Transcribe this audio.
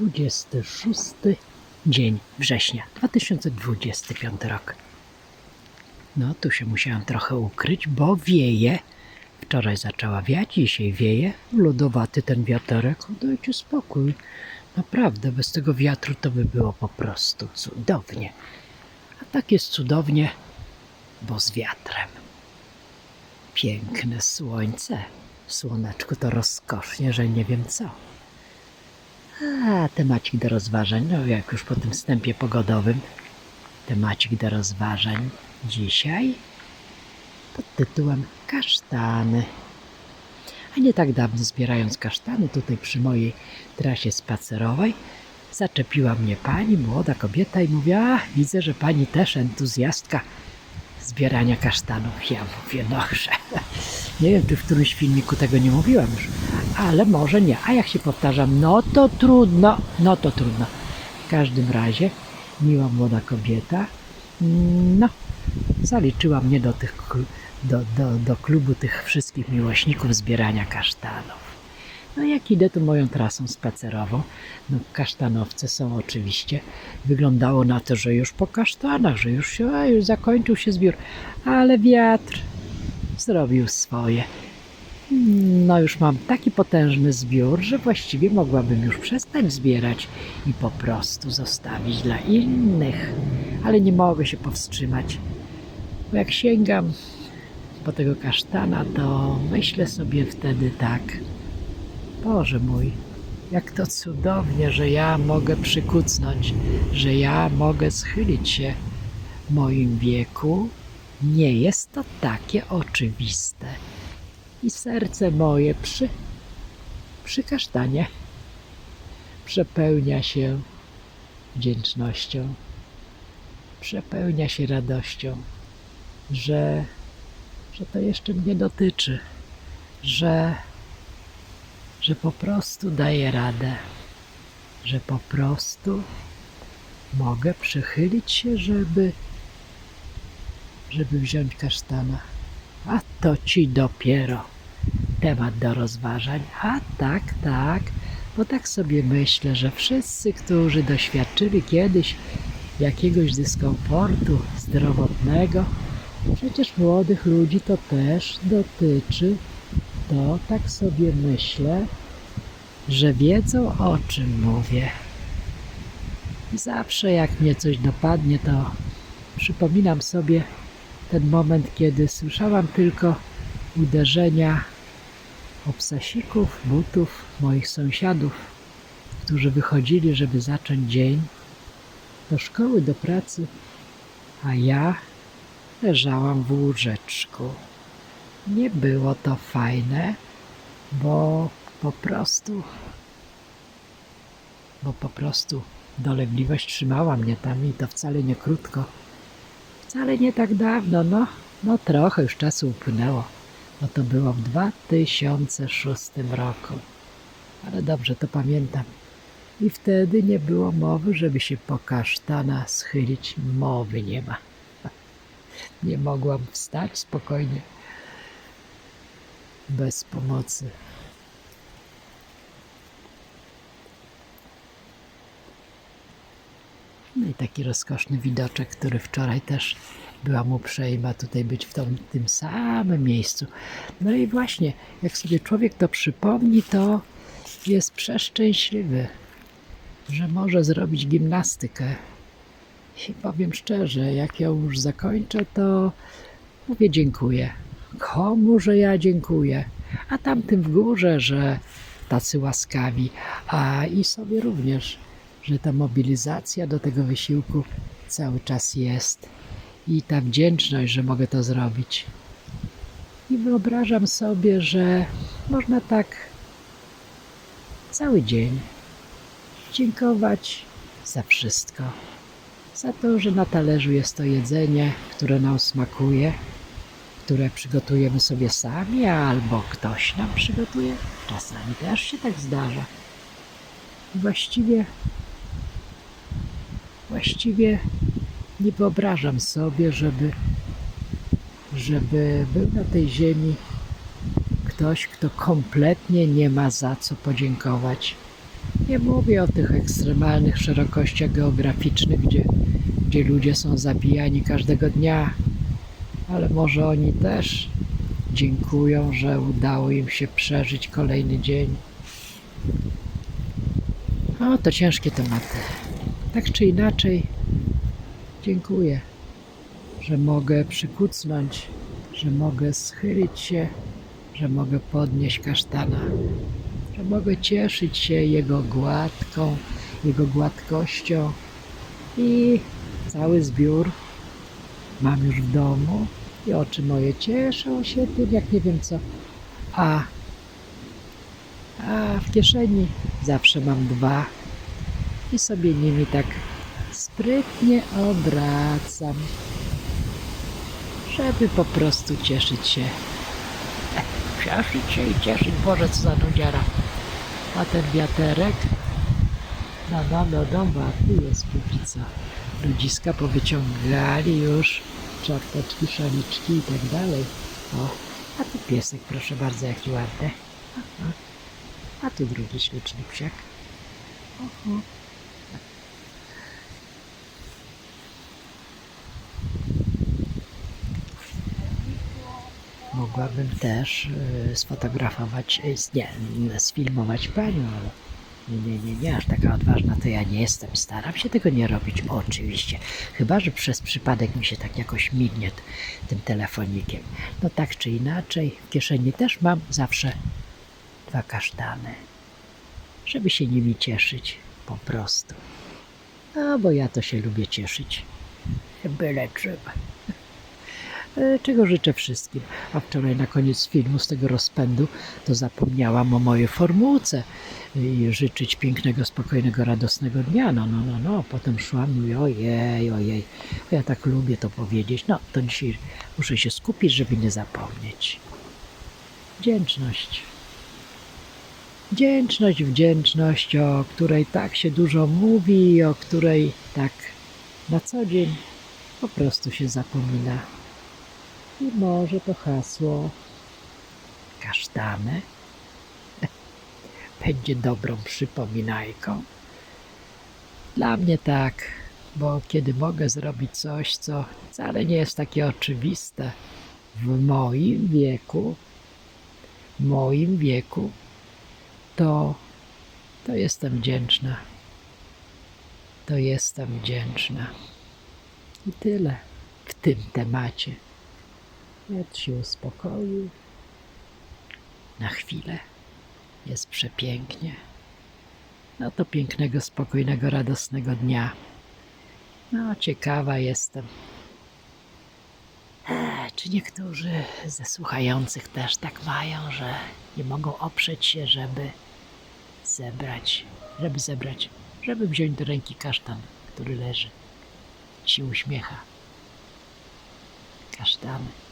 26 dzień września 2025 rok. No, tu się musiałam trochę ukryć, bo wieje. Wczoraj zaczęła wiać, dzisiaj wieje. Lodowaty ten wiaterek. Dajcie spokój. Naprawdę, bez tego wiatru to by było po prostu cudownie. A tak jest cudownie, bo z wiatrem. Piękne słońce. Słoneczku to rozkosznie, że nie wiem co. A, temacik do rozważań, no jak już po tym wstępie pogodowym, temacik do rozważań dzisiaj pod tytułem Kasztany. A nie tak dawno zbierając kasztany tutaj przy mojej trasie spacerowej, zaczepiła mnie pani, młoda kobieta i mówi, a widzę, że pani też entuzjastka zbierania kasztanów. Ja mówię, no że nie wiem, czy w którymś filmiku tego nie mówiłam już, ale może nie. A jak się powtarzam, no to trudno, no to trudno. W każdym razie, miła młoda kobieta, mm, no, zaliczyła mnie do, tych, do, do, do klubu tych wszystkich miłośników zbierania kasztanów. No jak idę tu moją trasą spacerową, no kasztanowce są oczywiście, wyglądało na to, że już po kasztanach, że już się, a już zakończył się zbiór, ale wiatr zrobił swoje. No już mam taki potężny zbiór, że właściwie mogłabym już przestać zbierać i po prostu zostawić dla innych. Ale nie mogę się powstrzymać, bo jak sięgam po tego kasztana, to myślę sobie wtedy tak, Boże mój, jak to cudownie, że ja mogę przykucnąć, że ja mogę schylić się w moim wieku. Nie jest to takie oczywiste. I serce moje przy, przy kasztanie przepełnia się wdzięcznością, przepełnia się radością, że, że to jeszcze mnie dotyczy, że że po prostu daję radę, że po prostu mogę przychylić się, żeby, żeby wziąć kasztana. A to ci dopiero temat do rozważań. A tak, tak, bo tak sobie myślę, że wszyscy, którzy doświadczyli kiedyś jakiegoś dyskomfortu zdrowotnego, przecież młodych ludzi to też dotyczy to tak sobie myślę, że wiedzą o czym mówię. Zawsze jak mnie coś dopadnie, to przypominam sobie ten moment, kiedy słyszałam tylko uderzenia obsasików, butów moich sąsiadów, którzy wychodzili, żeby zacząć dzień do szkoły, do pracy, a ja leżałam w łóżeczku. Nie było to fajne, bo po prostu, bo po prostu dolegliwość trzymała mnie tam i to wcale nie krótko. Wcale nie tak dawno, no, no trochę już czasu upłynęło. No to było w 2006 roku. Ale dobrze to pamiętam. I wtedy nie było mowy, żeby się po kasztana schylić. Mowy nie ma. Nie mogłam wstać spokojnie bez pomocy. I taki rozkoszny widoczek, który wczoraj też byłam uprzejma tutaj być w tym, tym samym miejscu. No i właśnie, jak sobie człowiek to przypomni, to jest przeszczęśliwy, że może zrobić gimnastykę. I powiem szczerze, jak ją już zakończę, to mówię dziękuję. Komu, że ja dziękuję? A tamtym w górze, że tacy łaskawi, a i sobie również, że ta mobilizacja do tego wysiłku cały czas jest i ta wdzięczność, że mogę to zrobić. I wyobrażam sobie, że można tak cały dzień dziękować za wszystko. Za to, że na talerzu jest to jedzenie, które nam smakuje, które przygotujemy sobie sami, albo ktoś nam przygotuje. Czasami też się tak zdarza. Właściwie, właściwie nie wyobrażam sobie, żeby, żeby był na tej ziemi ktoś, kto kompletnie nie ma za co podziękować. Nie mówię o tych ekstremalnych szerokościach geograficznych, gdzie, gdzie ludzie są zabijani każdego dnia, ale może oni też dziękują, że udało im się przeżyć kolejny dzień. O, to ciężkie tematy. Tak czy inaczej, dziękuję, że mogę przykucnąć, że mogę schylić się, że mogę podnieść kasztana, że mogę cieszyć się jego gładką, jego gładkością i cały zbiór mam już w domu i oczy moje cieszą się tym, jak nie wiem co. A, a w kieszeni zawsze mam dwa i sobie nimi tak sprytnie obracam, żeby po prostu cieszyć się. Cieszyć się i cieszyć, Boże, co za nudziara. A ten wiaterek, no, no, no, no, ładny jest co. Ludziska powyciągali już czapeczki, szaliczki i tak dalej. O, a tu piesek, proszę bardzo, jaki ładny. Aha. A tu drugi śliczny psiak. Oho. Mogłabym też y, sfotografować, y, nie, sfilmować panią, nie, nie, nie, aż taka odważna to ja nie jestem. Staram się tego nie robić, oczywiście. Chyba, że przez przypadek mi się tak jakoś mignie tym telefonikiem. No tak czy inaczej, w kieszeni też mam zawsze dwa kasztany, żeby się nimi cieszyć po prostu. No, bo ja to się lubię cieszyć. Byle czym. E, czego życzę wszystkim. A wczoraj na koniec filmu z tego rozpędu to zapomniałam o mojej formułce i życzyć pięknego, spokojnego, radosnego dnia. No, no, no, no. Potem szłam mówię, ojej, ojej. Ja tak lubię to powiedzieć. No, to dzisiaj muszę się skupić, żeby nie zapomnieć. Wdzięczność. Wdzięczność, wdzięczność, o której tak się dużo mówi o której tak na co dzień po prostu się zapomina. I może to hasło kasztany będzie dobrą przypominajką. Dla mnie tak, bo kiedy mogę zrobić coś, co wcale nie jest takie oczywiste w moim wieku, moim wieku, to, to jestem wdzięczna. To jestem wdzięczna. I tyle w tym temacie. Wiatr się uspokoił. Na chwilę. Jest przepięknie. No to pięknego, spokojnego, radosnego dnia. No, ciekawa jestem. E, czy niektórzy ze słuchających też tak mają, że nie mogą oprzeć się, żeby zebrać, żeby zebrać, żeby wziąć do ręki kasztan, który leży, się uśmiecha. Kasztany.